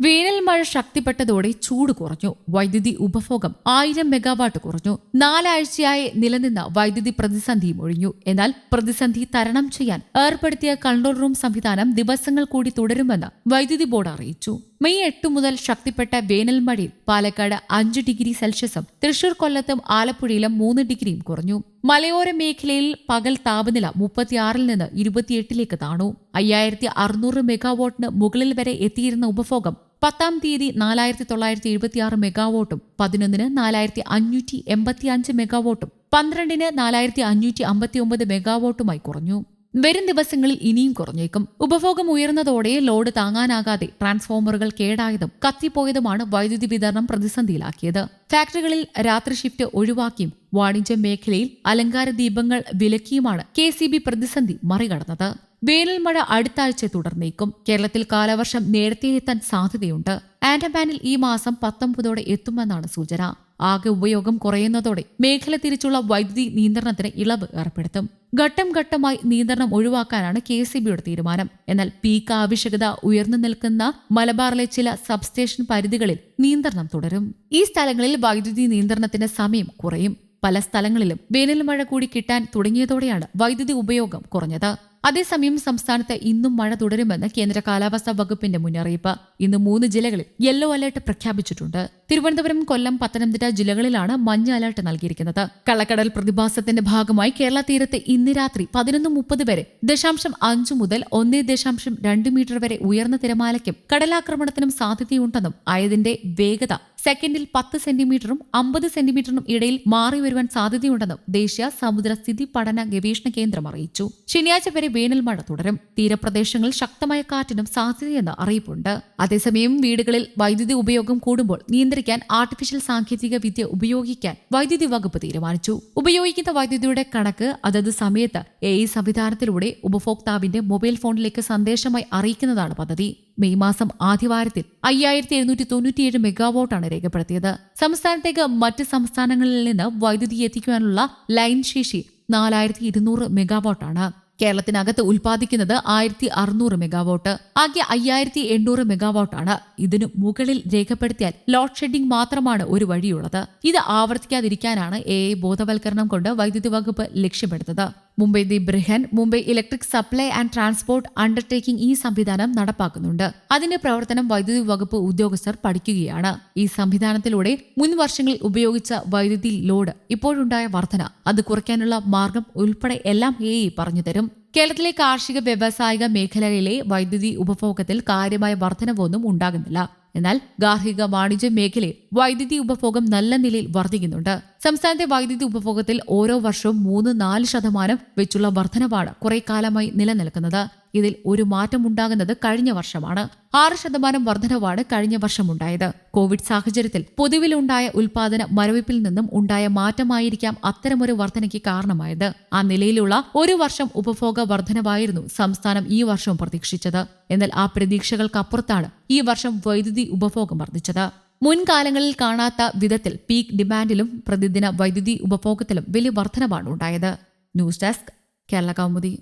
വേനൽ മഴ ശക്തിപ്പെട്ടതോടെ ചൂട് കുറഞ്ഞു. വൈദ്യുതി ഉപഭോഗം ആയിരം മെഗാവാട്ട് കുറഞ്ഞു. നാലാഴ്ചയായി നിലനിന്ന വൈദ്യുതി പ്രതിസന്ധിയും ഒഴിഞ്ഞു എന്നാൽ പ്രതിസന്ധി തരണം ചെയ്യാൻ ഏർപ്പെടുത്തിയ കൺട്രോൾ റൂം സംവിധാനം ദിവസങ്ങൾ കൂടി തുടരുമെന്ന് വൈദ്യുതി ബോർഡ് അറിയിച്ചു. മെയ് എട്ട് മുതൽ ശക്തിപ്പെട്ട വേനൽ മഴയിൽ പാലക്കാട് അഞ്ച് ഡിഗ്രി സെൽഷ്യസും തൃശൂർ കൊല്ലത്തും ആലപ്പുഴയിലും മൂന്ന് ഡിഗ്രിയും കുറഞ്ഞു. മലയോര മേഖലയിൽ പകൽ താപനില മുപ്പത്തിയാറിൽ നിന്ന് ഇരുപത്തിയെട്ടിലേക്ക് താണു. അയ്യായിരത്തി അറുന്നൂറ് മെഗാവാട്ടിന് മുകളിൽ വരെ എത്തിയിരുന്ന ഉപഭോഗം പത്താം തീയതി നാലായിരത്തി തൊള്ളായിരത്തി എഴുപത്തിയാറ് മെഗാവോട്ടും പതിനൊന്നിന് നാലായിരത്തി അഞ്ഞൂറ്റി എൺപത്തി അഞ്ച് മെഗാവോട്ടും പന്ത്രണ്ടിന് നാലായിരത്തി അഞ്ഞൂറ്റി അമ്പത്തി ഒമ്പത് മെഗാവോട്ടുമായി കുറഞ്ഞു. വരും ദിവസങ്ങളിൽ ഇനിയും കുറഞ്ഞേക്കും. ഉപഭോഗം ഉയർന്നതോടെ ലോഡ് താങ്ങാനാകാതെ ട്രാൻസ്ഫോമറുകൾ കേടായതും കത്തിപ്പോയതുമാണ് വൈദ്യുതി വിതരണം പ്രതിസന്ധിയിലാക്കിയത്. ഫാക്ടറികളിൽ രാത്രി ഷിഫ്റ്റ് ഒഴിവാക്കിയും വാണിജ്യ മേഖലയിൽ അലങ്കാര ദീപങ്ങൾ വിലക്കിയുമാണ് കെ പ്രതിസന്ധി മറികടന്നത്. വേനൽ അടുത്താഴ്ച തുടർന്നേക്കും. കേരളത്തിൽ കാലവർഷം നേരത്തെ എത്താൻ സാധ്യതയുണ്ട്. ആൻഡമാനിൽ ഈ മാസം പത്തൊമ്പതോടെ എത്തുമെന്നാണ് സൂചന. ആകെ ഉപയോഗം കുറയുന്നതോടെ മേഖല തിരിച്ചുള്ള വൈദ്യുതി നിയന്ത്രണത്തിന് ഇളവ് ഏർപ്പെടുത്തും. ഘട്ടം ഘട്ടമായി നിയന്ത്രണം ഒഴിവാക്കാനാണ് കെ സി ബിയുടെ തീരുമാനം. എന്നാൽ പീക്ക് ആവശ്യകത ഉയർന്നു നിൽക്കുന്ന മലബാറിലെ ചില സബ്സ്റ്റേഷൻ പരിധികളിൽ നിയന്ത്രണം തുടരും. ഈ സ്ഥലങ്ങളിൽ വൈദ്യുതി നിയന്ത്രണത്തിന്റെ സമയം കുറയും. പല സ്ഥലങ്ങളിലും വേനൽ മഴ കൂടി കിട്ടാൻ തുടങ്ങിയതോടെയാണ് വൈദ്യുതി ഉപയോഗം കുറഞ്ഞത്. അതേസമയം സംസ്ഥാനത്ത് ഇന്നും മഴ തുടരുമെന്ന് കേന്ദ്ര കാലാവസ്ഥാ വകുപ്പിന്റെ മുന്നറിയിപ്പ്. ഇന്ന് മൂന്ന് ജില്ലകളിൽ യെല്ലോ അലർട്ട് പ്രഖ്യാപിച്ചിട്ടുണ്ട്. തിരുവനന്തപുരം കൊല്ലം പത്തനംതിട്ട ജില്ലകളിലാണ് മഞ്ഞ അലർട്ട് നൽകിയിരിക്കുന്നത്. കള്ളക്കടൽ പ്രതിഭാസത്തിന്റെ ഭാഗമായി കേരള തീരത്ത് ഇന്ന് രാത്രി പതിനൊന്ന് മുപ്പത് വരെ ദശാംശം അഞ്ചു മുതൽ ഒന്നേ ദശാംശം രണ്ട് മീറ്റർ വരെ ഉയർന്ന തിരമാലയ്ക്കും കടലാക്രമണത്തിനും സാധ്യതയുണ്ടെന്നും ആയതിന്റെ വേഗത സെക്കൻഡിൽ പത്ത് സെന്റിമീറ്ററും അമ്പത് സെന്റിമീറ്ററും ഇടയിൽ മാറി വരുവാൻ സാധ്യതയുണ്ടെന്നും ദേശീയ സമുദ്ര സ്ഥിതി പഠന ഗവേഷണ കേന്ദ്രം അറിയിച്ചു. ശനിയാഴ്ച വരെ വേനൽ മഴ തുടരും. തീരപ്രദേശങ്ങളിൽ ശക്തമായ കാറ്റിനും സാധ്യതയെന്ന് അറിയിപ്പുണ്ട്. അതേസമയം വീടുകളിൽ വൈദ്യുതി ഉപയോഗം കൂടുമ്പോൾ നിയന്ത്രിക്കാൻ ആർട്ടിഫിഷ്യൽ സാങ്കേതിക വിദ്യ ഉപയോഗിക്കാൻ വൈദ്യുതി വകുപ്പ് തീരുമാനിച്ചു. ഉപയോഗിക്കുന്ന വൈദ്യുതിയുടെ കണക്ക് അതത് സമയത്ത് എ സംവിധാനത്തിലൂടെ ഉപഭോക്താവിന്റെ മൊബൈൽ ഫോണിലേക്ക് സന്ദേശമായി അറിയിക്കുന്നതാണ് പദ്ധതി. മെയ് മാസം ആദ്യവാരത്തിൽ അയ്യായിരത്തി എഴുന്നൂറ്റി തൊണ്ണൂറ്റിയേഴ് മെഗാവോട്ടാണ് രേഖപ്പെടുത്തിയത്. സംസ്ഥാനത്തേക്ക് മറ്റ് സംസ്ഥാനങ്ങളിൽ നിന്ന് വൈദ്യുതി എത്തിക്കുവാനുള്ള ലൈൻ ശേഷി നാലായിരത്തി ഇരുന്നൂറ് മെഗാവോട്ടാണ്. കേരളത്തിനകത്ത് ഉൽപ്പാദിക്കുന്നത് ആയിരത്തി അറുന്നൂറ് മെഗാവോട്ട്. ആകെ അയ്യായിരത്തി എണ്ണൂറ് മെഗാവോട്ടാണ്. ഇതിനു മുകളിൽ രേഖപ്പെടുത്തിയാൽ ലോഡ് ഷെഡിംഗ് മാത്രമാണ് ഒരു വഴിയുള്ളത്. ഇത് ആവർത്തിക്കാതിരിക്കാനാണ് എ ബോധവൽക്കരണം കൊണ്ട് വൈദ്യുതി വകുപ്പ് ലക്ഷ്യമെടുത്തത് Mumbai the Brihan Mumbai electric supply and transport undertaking ഈ സംവിധാനം നടപ്പാക്കുന്നുണ്ട്. അതിന്റെ പ്രവർത്തനം വൈദ്യുതി വകുപ്പ് ഉദ്യോഗസ്ഥർ പഠിക്കുകയാണ്. ഈ സംവിധാനത്തിലൂടെ മുൻ വർഷങ്ങളിൽ ഉപയോഗിച്ച വൈദ്യുതി ലോഡ് ഇപ്പോഴുണ്ടായ വർധന. അത് കുറയ്ക്കാനുള്ള മാർഗം ഉൾപ്പെടെ എല്ലാം എ പറഞ്ഞു തരും കേരളത്തിലെ കാർഷിക വ്യവസായിക മേഖലയിലെ വൈദ്യുതി ഉപഭോഗത്തിൽ കാര്യമായ വർധനവൊന്നും ഉണ്ടാകുന്നില്ല. എന്നാൽ ഗാർഹിക വാണിജ്യ മേഖലയിൽ വൈദ്യുതി ഉപഭോഗം നല്ല നിലയിൽ വർദ്ധിക്കുന്നുണ്ട് സംസ്ഥാനത്തെ വൈദ്യുതി ഉപഭോഗത്തിൽ ഓരോ വർഷവും മൂന്ന് നാല് ശതമാനം വെച്ചുള്ള വർധനവാണ് കുറെ കാലമായി നിലനിൽക്കുന്നത്. ഇതിൽ ഒരു മാറ്റം ഉണ്ടാകുന്നത് കഴിഞ്ഞ വർഷമാണ്. ആറ് ശതമാനം വർധനവാണ് കഴിഞ്ഞ വർഷമുണ്ടായത്. കോവിഡ് സാഹചര്യത്തിൽ പൊതുവിലുണ്ടായ ഉൽപാദന മരവിപ്പിൽ നിന്നും ഉണ്ടായ മാറ്റമായിരിക്കാം അത്തരമൊരു വർധനയ്ക്ക് കാരണമായത്. ആ നിലയിലുള്ള ഒരു വർഷം ഉപഭോഗ വർധനവായിരുന്നു സംസ്ഥാനം ഈ വർഷം പ്രതീക്ഷിച്ചത്. എന്നാൽ ആ പ്രതീക്ഷകൾക്കപ്പുറത്താണ് ഈ വർഷം വൈദ്യുതി ഉപഭോഗം വർദ്ധിച്ചത് മുൻകാലങ്ങളിൽ കാണാത്ത വിധത്തിൽ പീക്ക് ഡിമാൻഡിലും പ്രതിദിന വൈദ്യുതി ഉപഭോഗത്തിലും വലിയ വർധനവാണ് ഉണ്ടായത്. News desk Kerala Kaumudi.